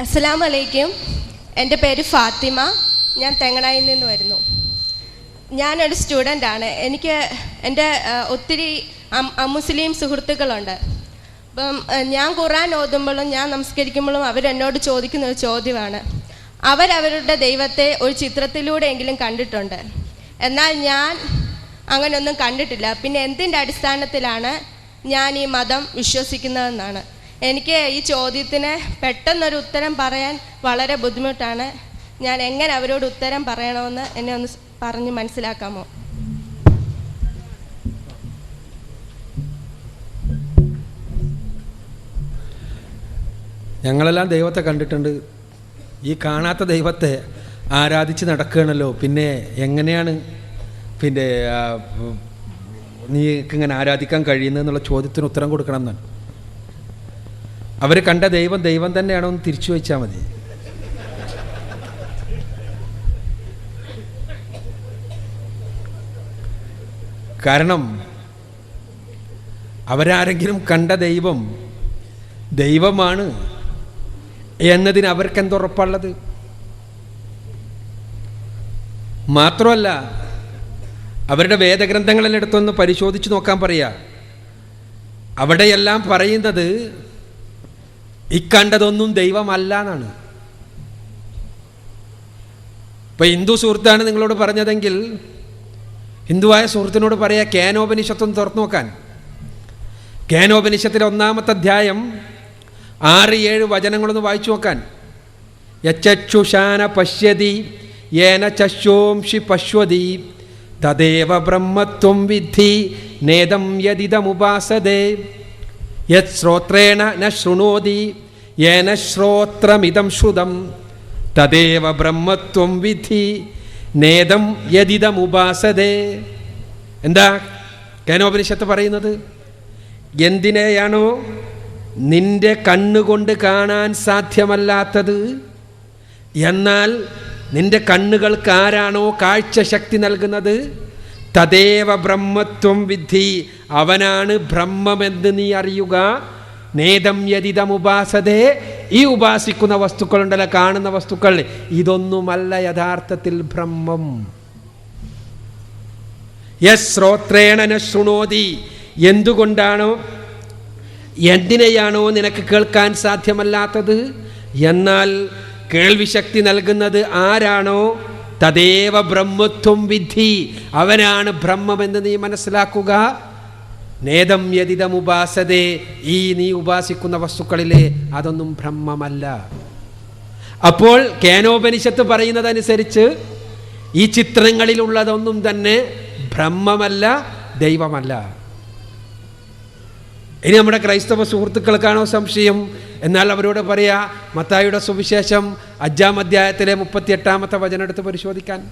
അസ്സലാമു വലൈക്കും എന്റെ പേര് ഫാത്തിമ. ഞാൻ തെങ്ങണായിൽ നിന്ന് വരുന്നു. ഞാനൊരു സ്റ്റുഡന്റ് ആണ്. എനിക്ക് എന്റെ ഒത്തിരി അമുസ്ലിം സുഹൃത്തുക്കളുണ്ട്. അപ്പം ഞാൻ ഖുറാൻ ഓതുമ്പോഴും ഞാൻ നമസ്കരിക്കുമ്പോഴും അവരെന്നോട് ചോദിക്കുന്ന ഒരു ചോദ്യമാണ്. അവരവരുടെ ദൈവത്തെ ഒരു ചിത്രത്തിലൂടെയെങ്കിലും കണ്ടിട്ടുണ്ട്. എന്നാൽ ഞാൻ അങ്ങനെയൊന്നും കണ്ടിട്ടില്ല. പിന്നെ എന്തിന്റെ അടിസ്ഥാനത്തിലാണ് ഞാൻ ഈ മതം വിശ്വസിക്കുന്നതെന്നാണ്. എനിക്ക് ഈ ചോദ്യത്തിന് പെട്ടെന്നൊരു ഉത്തരം പറയാൻ വളരെ ബുദ്ധിമുട്ടാണ്. ഞാൻ എങ്ങനെ അവരോട് ഉത്തരം പറയണമെന്ന് എന്നെ ഒന്ന് പറഞ്ഞ് മനസ്സിലാക്കാമോ? ഞങ്ങളെല്ലാം ദൈവത്തെ കണ്ടിട്ടുണ്ട്. ഈ കാണാത്ത ദൈവത്തെ ആരാധിച്ച് നടക്കുകയാണല്ലോ. പിന്നെ എങ്ങനെയാണ് പിന്നെ നീക്കിങ്ങനെ ആരാധിക്കാൻ കഴിയുന്നതെന്നുള്ള ചോദ്യത്തിന് ഉത്തരം കൊടുക്കണം എന്നാണ്. അവർ കണ്ട ദൈവം ദൈവം തന്നെയാണോ എന്ന് തിരിച്ചു വെച്ചാൽ മതി. കാരണം അവരാരെങ്കിലും കണ്ട ദൈവം ദൈവമാണ് എന്നതിന് അവർക്ക് എന്തുറപ്പുള്ളത് മാത്രമല്ല അവരുടെ വേദഗ്രന്ഥങ്ങളിലെടുത്തൊന്ന് പരിശോധിച്ച് നോക്കാൻ പറയാ. അവിടെയെല്ലാം പറയുന്നത് ഇക്കണ്ടതൊന്നും ദൈവമല്ല എന്നാണ് ഇപ്പൊ ഹിന്ദു സുഹൃത്താണ് നിങ്ങളോട് പറഞ്ഞതെങ്കിൽ ഹിന്ദുവായ സുഹൃത്തിനോട് പറയാ കേനോപനിഷത്തൊന്ന് തുറന്നു നോക്കാൻ. കേനോപനിഷത്തിലെ ഒന്നാമത്തെ അധ്യായം ആറ് ഏഴ് വചനങ്ങളൊന്ന് വായിച്ചു നോക്കാൻ. യച്ചുഷാന പശ്യതി യേന ചശോംഷി പശ്വതി തദേവ ബ്രഹ്മത്വം വിദ്ധി നേദം യദിദമുപാസതേ യത് ശ്രോത്രേണ ന ശൃണോതി യേന ശ്രോത്രമിതം ശ്രുതം. തദേവ ബ്രഹ്മത്വം വിധി നേദം യദിദമുപാസതേ എന്താ? കേനോപനിഷത്ത് പറയുന്നത്? എന്തിനെയാണോ നിന്റെ കണ്ണുകൊണ്ട് കാണാൻ സാധ്യമല്ലാത്തത്? എന്നാൽ നിന്റെ കണ്ണുകൾക്ക് ആരാണോ കാഴ്ചശക്തി നൽകുന്നത്? തദേവ ബ്രഹ്മത്വം വിദ്ധി. അവനാണ് ബ്രഹ്മമെന്ന് നീ അറിയുക. നേതം യതിതമുപാസതേ ഈ ഉപാസിക്കുന്ന വസ്തുക്കളുണ്ടല്ലോ കാണുന്ന വസ്തുക്കൾ. ഇതൊന്നുമല്ല യഥാർത്ഥത്തിൽ ബ്രഹ്മം. യസ് ശ്രോത്രേണ ന ശൃണോതി. എന്തുകൊണ്ടാണോ? എന്തിനെയാണോ നിനക്ക് കേൾക്കാൻ സാധ്യമല്ലാത്തത്? എന്നാൽ കേൾവിശക്തി നൽകുന്നത് ആരാണോ? തദേവ ബ്രഹ്മത്വം വിധി. അവനാണ് ബ്രഹ്മമെന്ന് നീ മനസ്സിലാക്കുക? നേതം യതിതമുപാസതേ ഈ നീ ഉപാസിക്കുന്ന വസ്തുക്കളിലെ അതൊന്നും ബ്രഹ്മമല്ല. അപ്പോൾ കേനോപനിഷത്ത് പറയുന്നതനുസരിച്ച് ഈ ചിത്രങ്ങളിലുള്ളതൊന്നും തന്നെ ബ്രഹ്മമല്ല ദൈവമല്ല. ഇനി നമ്മുടെ ക്രൈസ്തവ സുഹൃത്തുക്കൾക്കാണോ സംശയം? എന്നാൽ അവരോട് പറയാ മത്തായിയുടെ സുവിശേഷം അഞ്ചാം അധ്യായത്തിലെ മുപ്പത്തിയെട്ടാമത്തെ വചനം എടുത്ത് പരിശോധിക്കാൻ.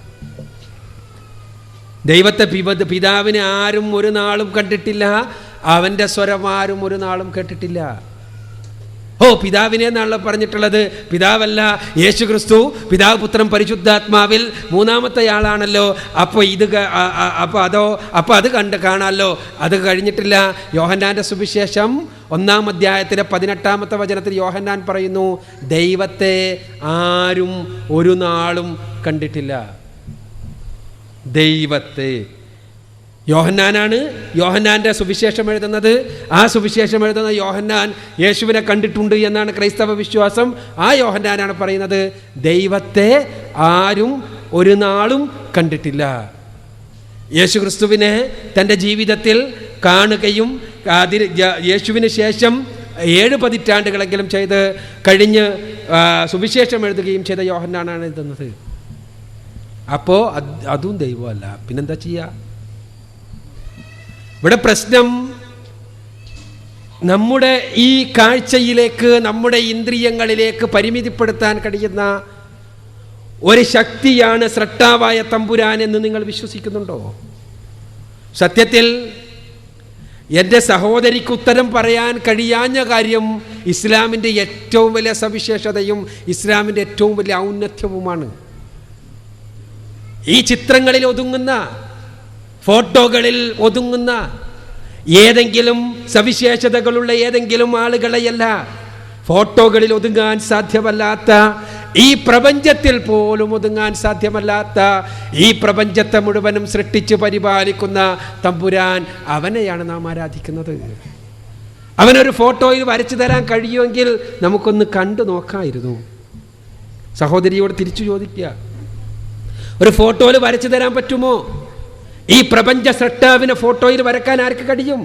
ദൈവത്തെ പിത പിതാവിനെ ആരും ഒരു നാളും കണ്ടിട്ടില്ല അവന്റെ സ്വരം ആരും ഒരു നാളും കേട്ടിട്ടില്ല. ഓ പിതാവിനെ എന്നാണല്ലോ പറഞ്ഞിട്ടുള്ളത്? പിതാവല്ല യേശു ക്രിസ്തു പിതാവ് പുത്രൻ പരിശുദ്ധാത്മാവിൽ മൂന്നാമത്തെ ആളാണല്ലോ അപ്പോൾ ഇത് അപ്പോൾ അതോ അപ്പോൾ അത് കണ്ട് കാണാമല്ലോ അത് കഴിഞ്ഞിട്ടില്ല. യോഹന്നാന്റെ സുവിശേഷം ഒന്നാം അധ്യായത്തിലെ പതിനെട്ടാമത്തെ വചനത്തിൽ യോഹന്നാൻ പറയുന്നു ദൈവത്തെ ആരും ഒരു നാളും കണ്ടിട്ടില്ല. ദൈവത്തെ യോഹന്നാനാണ് യോഹന്നാന്റെ സുവിശേഷം എഴുതുന്നത്. ആ സുവിശേഷം എഴുതുന്ന യോഹന്നാൻ യേശുവിനെ കണ്ടിട്ടുണ്ട് എന്നാണ് ക്രൈസ്തവ വിശ്വാസം. ആ യോഹന്നാനാണ് പറയുന്നത് ദൈവത്തെ ആരും ഒരു നാളും കണ്ടിട്ടില്ല. യേശു ക്രിസ്തുവിനെ തന്റെ ജീവിതത്തിൽ കാണുകയും അതിന് യേശുവിന് ശേഷം ഏഴ് പതിറ്റാണ്ടുകളെങ്കിലും ചെയ്ത് കഴിഞ്ഞ് സുവിശേഷം എഴുതുകയും ചെയ്ത യോഹന്നാനാണ് എഴുതുന്നത്. അപ്പോൾ അതും ദൈവമല്ല. പിന്നെന്താ ചെയ്യുക ഇവിടെ പ്രശ്നം നമ്മുടെ ഈ കാഴ്ചയിലേക്ക് നമ്മുടെ ഇന്ദ്രിയങ്ങളിലേക്ക് പരിമിതിപ്പെടുത്താൻ കഴിയുന്ന ഒരു ശക്തിയാണ് സ്രട്ടാവായ തമ്പുരാൻ എന്ന് നിങ്ങൾ വിശ്വസിക്കുന്നുണ്ടോ? സത്യത്തിൽ എന്റെ സഹോദരിക്ക് ഉത്തരം പറയാൻ കഴിയാഞ്ഞ കാര്യം ഇസ്ലാമിന്റെ ഏറ്റവും വലിയ സവിശേഷതയും ഇസ്ലാമിന്റെ ഏറ്റവും വലിയ ഔന്നത്യവുമാണ്. ഈ ചിത്രങ്ങളിൽ ഒതുങ്ങുന്ന ഫോട്ടോകളിൽ ഒതുങ്ങുന്ന ഏതെങ്കിലും സവിശേഷതകളുള്ള ഏതെങ്കിലും ആളുകളെയല്ല. ഫോട്ടോകളിൽ ഒതുങ്ങാൻ സാധ്യമല്ലാത്ത ഈ പ്രപഞ്ചത്തിൽ പോലും ഒതുങ്ങാൻ സാധ്യമല്ലാത്ത ഈ പ്രപഞ്ചത്തെ മുഴുവനും സൃഷ്ടിച്ച് പരിപാലിക്കുന്ന തമ്പുരാൻ അവനെയാണ് നാം ആരാധിക്കുന്നത്. അവനൊരു ഫോട്ടോയിൽ വരച്ചു തരാൻ കഴിയുമെങ്കിൽ നമുക്കൊന്ന് കണ്ടു നോക്കായിരുന്നു. സഹോദരിയോട് തിരിച്ചു ചോദിക്കുക ഒരു ഫോട്ടോയിൽ വരച്ചു തരാൻ പറ്റുമോ? ഈ പ്രപഞ്ച സൃഷ്ടാവിനെ ഫോട്ടോയിൽ വരക്കാൻ ആർക്ക് കഴിയും?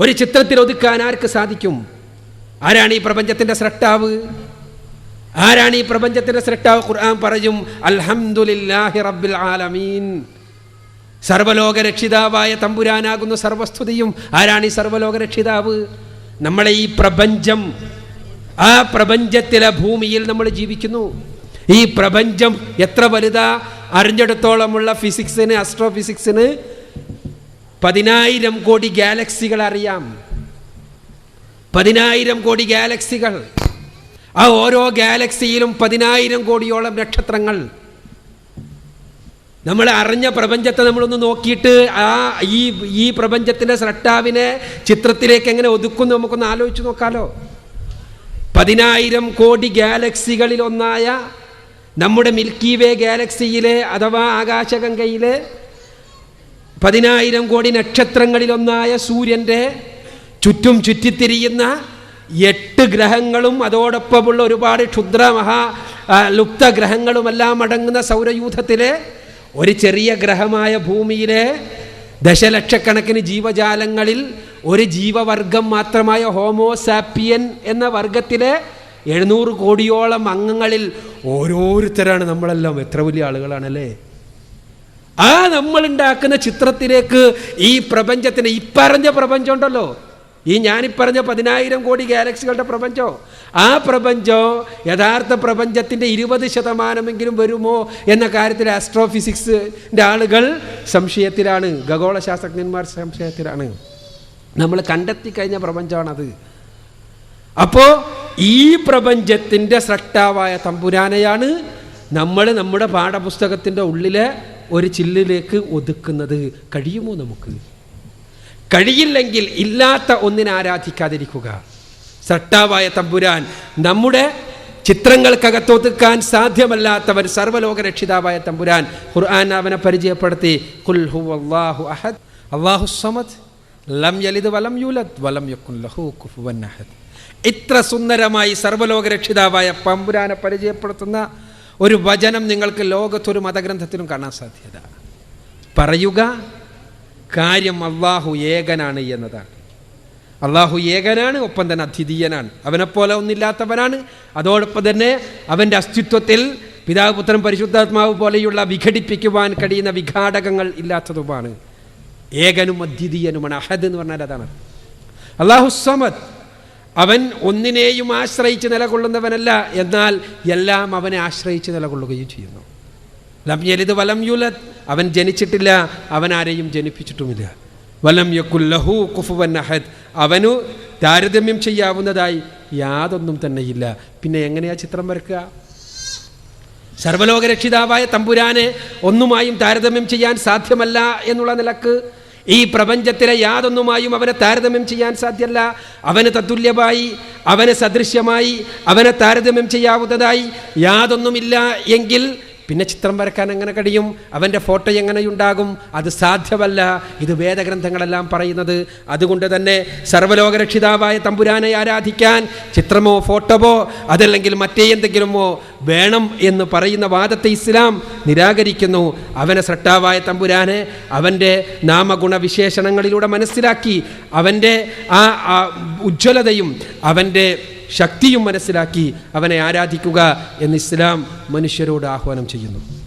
ഒരു ചിത്രത്തിൽ ഒതുക്കാൻ ആർക്ക് സാധിക്കും? ആരാണ് ഈ പ്രപഞ്ചത്തിന്റെ സൃഷ്ടാവ്? ആരാണ് ഈ പ്രപഞ്ചത്തിന്റെ സൃഷ്ടാവ്? ഖുർആൻ പറയും അൽഹംദുലില്ലാഹി റബ്ബിൽ ആലമീൻ. സർവലോക രക്ഷിതാവായ തമ്പുരാനാകുന്ന സർവസ്തുതിയും ആരാണ് ഈ സർവലോക രക്ഷിതാവ് നമ്മളെ ഈ പ്രപഞ്ചം ആ പ്രപഞ്ചത്തിലെ ഭൂമിയിൽ നമ്മൾ ജീവിക്കുന്നു. ഈ പ്രപഞ്ചം എത്ര വലുതാ? അറിഞ്ഞെടുത്തോളമുള്ള ഫിസിക്സിന് അസ്ട്രോ ഫിസിക്സിന് പതിനായിരം കോടി ഗാലക്സികൾ അറിയാം. പതിനായിരം കോടി ഗാലക്സികൾ. ആ ഓരോ ഗാലക്സിയിലും പതിനായിരം കോടിയോളം നക്ഷത്രങ്ങൾ. നമ്മൾ അറിഞ്ഞ പ്രപഞ്ചത്തെ നമ്മളൊന്ന് നോക്കിയിട്ട് ആ ഈ ഈ പ്രപഞ്ചത്തിന്റെ സ്രട്ടാവിനെ ചിത്രത്തിലേക്ക് എങ്ങനെ ഒതുക്കുന്നു നമുക്കൊന്ന് ആലോചിച്ച് നോക്കാലോ. പതിനായിരം കോടി ഗാലക്സികളിൽ ഒന്നായ നമ്മുടെ മിൽക്കി വേ ഗാലക്സിയിലെ അഥവാ ആകാശഗംഗയിലെ പതിനായിരം കോടി നക്ഷത്രങ്ങളിലൊന്നായ സൂര്യന്റെ ചുറ്റും ചുറ്റിത്തിരിയുന്ന എട്ട് ഗ്രഹങ്ങളും അതോടൊപ്പമുള്ള ഒരുപാട് ക്ഷുദ്ര മഹാ ലുപ്ത ഗ്രഹങ്ങളുമെല്ലാം അടങ്ങുന്ന സൗരയൂഥത്തിലെ ഒരു ചെറിയ ഗ്രഹമായ ഭൂമിയിലെ ദശലക്ഷക്കണക്കിന് ജീവജാലങ്ങളിൽ ഒരു ജീവവർഗം മാത്രമായ ഹോമോസാപ്പിയൻ എന്ന വർഗത്തിലെ എഴുന്നൂറ് കോടിയോളം അംഗങ്ങളിൽ ഓരോരുത്തരാണ് നമ്മളെല്ലാം. എത്ര വലിയ ആളുകളാണല്ലേ? ആ നമ്മൾ ഉണ്ടാക്കുന്ന ചിത്രത്തിലേക്ക് ഈ പ്രപഞ്ചത്തിന് ഇപ്പറഞ്ഞ പ്രപഞ്ചം ഉണ്ടല്ലോ. ഈ ഞാനിപ്പറഞ്ഞ പതിനായിരം കോടി ഗാലക്സികളുടെ പ്രപഞ്ചോ? ആ പ്രപഞ്ചോ യഥാർത്ഥ പ്രപഞ്ചത്തിന്റെ ഇരുപത് ശതമാനമെങ്കിലും വരുമോ എന്ന കാര്യത്തിൽ ആസ്ട്രോഫിസിക്സിന്റെ ആളുകൾ സംശയത്തിലാണ്. ഖഗോള ശാസ്ത്രജ്ഞന്മാർ സംശയത്തിലാണ്. നമ്മൾ കണ്ടെത്തി കഴിഞ്ഞ പ്രപഞ്ചമാണത് അപ്പോൾ ഈ പ്രപഞ്ചത്തിന്റെ സ്രഷ്ടാവായ തമ്പുരാനെയാണ് നമ്മൾ നമ്മുടെ പാഠപുസ്തകത്തിന്റെ ഉള്ളിലെ ഒരു ചില്ലിലേക്ക് ഒതുക്കുന്നത്. കഴിയുമോ നമുക്ക്? കഴിയില്ലെങ്കിൽ ഇല്ലാത്ത ഒന്നിനെ ആരാധിക്കാതിരിക്കുക. സട്ടാവായ തമ്പുരാൻ നമ്മുടെ ചിത്രങ്ങൾക്കകത്തൊതുക്കാൻ സാധ്യമല്ലാത്തവൻ സർവലോക രക്ഷിതാവായ തമ്പുരാൻ ഖുർആൻ അവനെ പരിചയപ്പെടുത്തി ഹുവല്ലാഹു അഹദ്. അള്ളാഹു സമദ്. ലം യലിദ് വലം യൂലദ് വലം ലഹു കുഫുവൻ അഹദ്. ഇത്ര സുന്ദരമായി സർവലോക രക്ഷിതാവായ പമ്പുരാനെ പരിചയപ്പെടുത്തുന്ന ഒരു വചനം നിങ്ങൾക്ക് ലോകത്തൊരു മതഗ്രന്ഥത്തിലും കാണാൻ സാധ്യത. പറയുക കാര്യം അള്ളാഹു ഏകനാണ് എന്നതാണ്. അള്ളാഹു ഏകനാണ് ഒപ്പം തന്നെ അദ്വിതീയനാണ്. അവനെപ്പോലെ ഒന്നില്ലാത്തവനാണ്. അതോടൊപ്പം തന്നെ അവന്റെ അസ്തിത്വത്തിൽ പിതാവ് പുത്രൻ പരിശുദ്ധാത്മാവ് പോലെയുള്ള വിഘടിപ്പിക്കുവാൻ കഴിയുന്ന വിഘാടകങ്ങൾ ഇല്ലാത്തതുമാണ്. ഏകനും അദ്വിതീയനുമാണ്. അഹദ് എന്ന് പറഞ്ഞാൽ അതാണ്. അള്ളാഹു സമദ് അവൻ ഒന്നിനെയും ആശ്രയിച്ച് നിലകൊള്ളുന്നവനല്ല. എന്നാൽ എല്ലാം അവനെ ആശ്രയിച്ച് നിലകൊള്ളുകയും ചെയ്യുന്നു. ലം യലിത് വലം യുലത് അവൻ ജനിച്ചിട്ടില്ല അവൻ ആരെയും ജനിപ്പിച്ചിട്ടുമില്ല. വലം യക്കുല്ലഹു ലഹു കുഫുവൻ അഹദ്. അവനു താരതമ്യം ചെയ്യാവുന്നതായി യാതൊന്നും തന്നെയില്ല. പിന്നെ എങ്ങനെയാ ചിത്രം വരക്കുക? സർവലോകരക്ഷിതാവായ തമ്പുരാനെ ഒന്നുമായും താരതമ്യം ചെയ്യാൻ സാധ്യമല്ല എന്നുള്ള നിലയ്ക്ക് ഈ പ്രപഞ്ചത്തിലെ യാതൊന്നുമായും അവനെ താരതമ്യം ചെയ്യാൻ സാധ്യല്ല. അവന് തത്തുല്യമായി അവന് സദൃശ്യമായി അവനെ താരതമ്യം ചെയ്യാവുന്നതായി യാതൊന്നുമില്ല എങ്കിൽ പിന്നെ ചിത്രം വരക്കാൻ എങ്ങനെ കഴിയും? അവന്റെ ഫോട്ടോ എങ്ങനെയുണ്ടാകും? അത് സാധ്യമല്ല. ഇത് വേദഗ്രന്ഥങ്ങളെല്ലാം പറയുന്നത്. അതുകൊണ്ട് തന്നെ സർവലോകരക്ഷിതാവായ തമ്പുരാനെ ആരാധിക്കാൻ ചിത്രമോ ഫോട്ടോവോ അതല്ലെങ്കിൽ മറ്റേ എന്തെങ്കിലുമോ വേണം എന്ന് പറയുന്ന വാദത്തെ ഇസ്ലാം നിരാകരിക്കുന്നു. അവനെ സൃഷ്ടാവായ തമ്പുരാനെ അവന്റെ നാമഗുണവിശേഷണങ്ങളിലൂടെ മനസ്സിലാക്കി അവന്റെ ആ ഉജ്ജ്വലതയും അവന്റെ ശക്തിയും മനസ്സിലാക്കി അവനെ ആരാധിക്കുക എന്ന് ഇസ്ലാം മനുഷ്യരോട് ആഹ്വാനം ചെയ്യുന്നു.